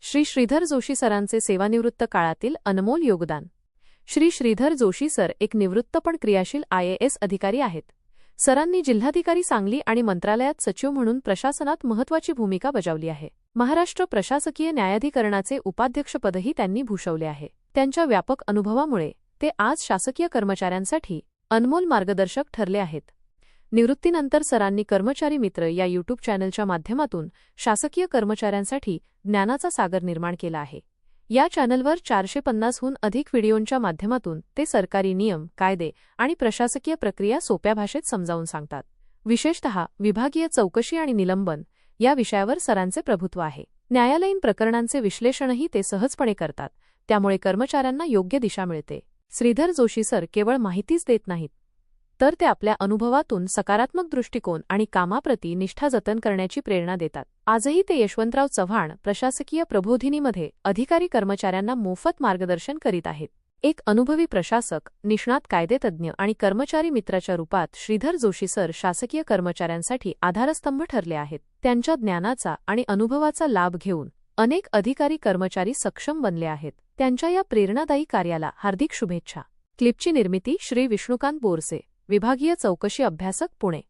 श्री श्रीधर जोशी सरांचे सेवानिवृत्त काळातील अनमोल योगदान. श्री श्रीधर जोशी सर एक निवृत्त पण क्रियाशील आयएएस अधिकारी आहेत. सरांनी जिल्हाधिकारी सांगली आणि मंत्रालयात सचिव म्हणून प्रशासनात महत्वाची भूमिका बजावली आहे. महाराष्ट्र प्रशासकीय न्यायाधिकरणाचे उपाध्यक्षपदही त्यांनी भूषवले आहे. त्यांच्या व्यापक अनुभवामुळे ते आज शासकीय कर्मचाऱ्यांसाठी अनमोल मार्गदर्शक ठरले आहेत. निवृत्तीनंतर सरांनी कर्मचारी मित्र या यूट्यूब चॅनलच्या माध्यमातून शासकीय कर्मचाऱ्यांसाठी ज्ञानाचा सागर निर्माण केला आहे. या चॅनलवर चारशे पन्नासहून अधिक व्हिडिओंच्या माध्यमातून ते सरकारी नियम कायदे आणि प्रशासकीय प्रक्रिया सोप्या भाषेत समजावून सांगतात. विशेषतः विभागीय चौकशी आणि निलंबन या विषयावर सरांचे प्रभुत्व आहे. न्यायालयीन प्रकरणांचे विश्लेषणही ते सहजपणे करतात. त्यामुळे कर्मचाऱ्यांना योग्य दिशा मिळते. श्रीधर जोशी सर केवळ माहितीच देत नाहीत. तर ते आपल्या अनुभवातून सकारात्मक दृष्टिकोन आणि कामाप्रती निष्ठा जतन करण्याची प्रेरणा देतात. आजही ते यशवंतराव चव्हाण प्रशासकीय प्रबोधिनीमध्ये अधिकारी कर्मचाऱ्यांना मोफत मार्गदर्शन करीत आहेत. एक अनुभवी प्रशासक निष्णात कायदेतज्ञ आणि कर्मचारी मित्राच्या रूपात श्रीधर जोशी सर शासकीय कर्मचाऱ्यांसाठी आधारस्तंभ ठरले आहेत. त्यांच्या ज्ञानाचा आणि अनुभवाचा लाभ घेऊन अनेक अधिकारी कर्मचारी सक्षम बनले आहेत. त्यांच्या या प्रेरणादायी कार्याला हार्दिक शुभेच्छा. क्लिपची निर्मिती श्री विष्णुकांत बोरसे. विभागीय चौकशी अभ्यासक पुणे.